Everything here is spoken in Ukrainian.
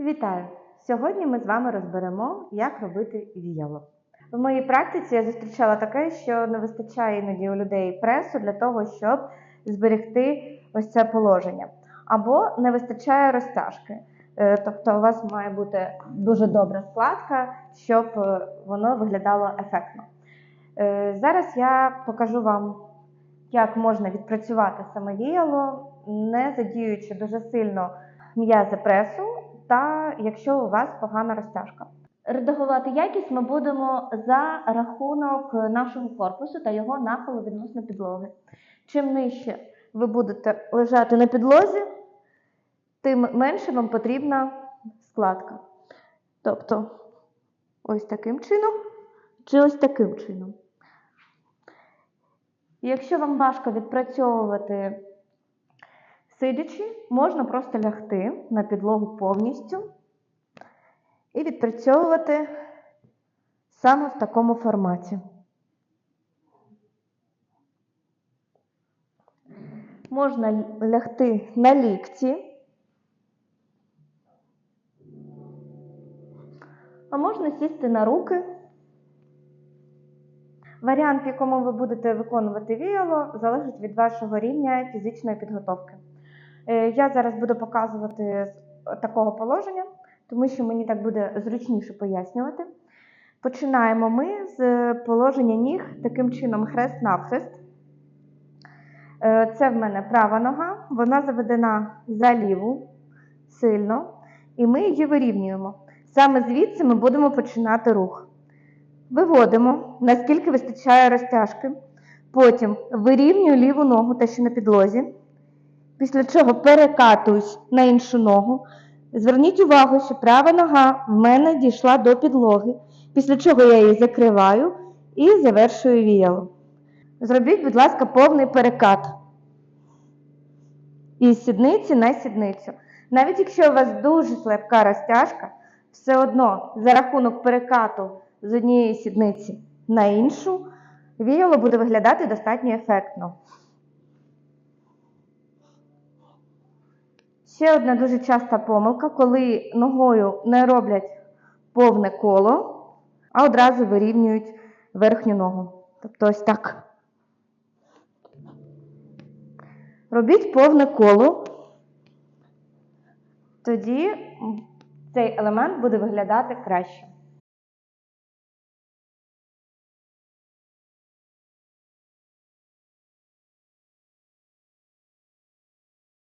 Вітаю! Сьогодні ми з вами розберемо, як робити віяло. В моїй практиці я зустрічала таке, що не вистачає іноді у людей пресу для того, щоб зберегти ось це положення. Або не вистачає розтяжки. Е, Тобто у вас має бути дуже добра складка, щоб е, воно виглядало ефектно. Е, Зараз я покажу вам, як можна відпрацювати саме віяло, не задіюючи дуже сильно м'язи пресу, якщо у вас погана розтяжка. Редагувати якість ми будемо за рахунок нашого корпусу та його нахилу відносно підлоги. Чим нижче ви будете лежати на підлозі, тим менше вам потрібна складка. Тобто, ось таким чином чи ось таким чином. Якщо вам важко відпрацьовувати сидячи, можна просто лягти на підлогу повністю і відпрацьовувати саме в такому форматі. Можна лягти на лікті, а можна сісти на руки. Варіант, в якому ви будете виконувати віяло, залежить від вашого рівня фізичної підготовки. Е, Я зараз буду показувати такого положення, тому що мені так буде зручніше пояснювати. Починаємо ми з положення ніг таким чином хрест-навхрест. Е, Це в мене права нога, вона заведена за ліву сильно, і ми її вирівнюємо. Саме звідси ми будемо починати рух. Виводимо, наскільки вистачає розтяжки. Потім вирівнюю ліву ногу, та що на підлозі. Після чого перекатуюсь на іншу ногу. Зверніть увагу, що права нога в мене дійшла до підлоги, після чого я її закриваю і завершую віяло. Зробіть, будь ласка, повний перекат. Із сідниці на сідницю. Навіть якщо у вас дуже слабка розтяжка, все одно за рахунок перекату з однієї сідниці на іншу, віяло буде виглядати достатньо ефектно. Ще одна дуже часта помилка, коли ногою не роблять повне коло, а одразу вирівнюють верхню ногу. Тобто ось так. Робіть повне коло, тоді цей елемент буде виглядати краще.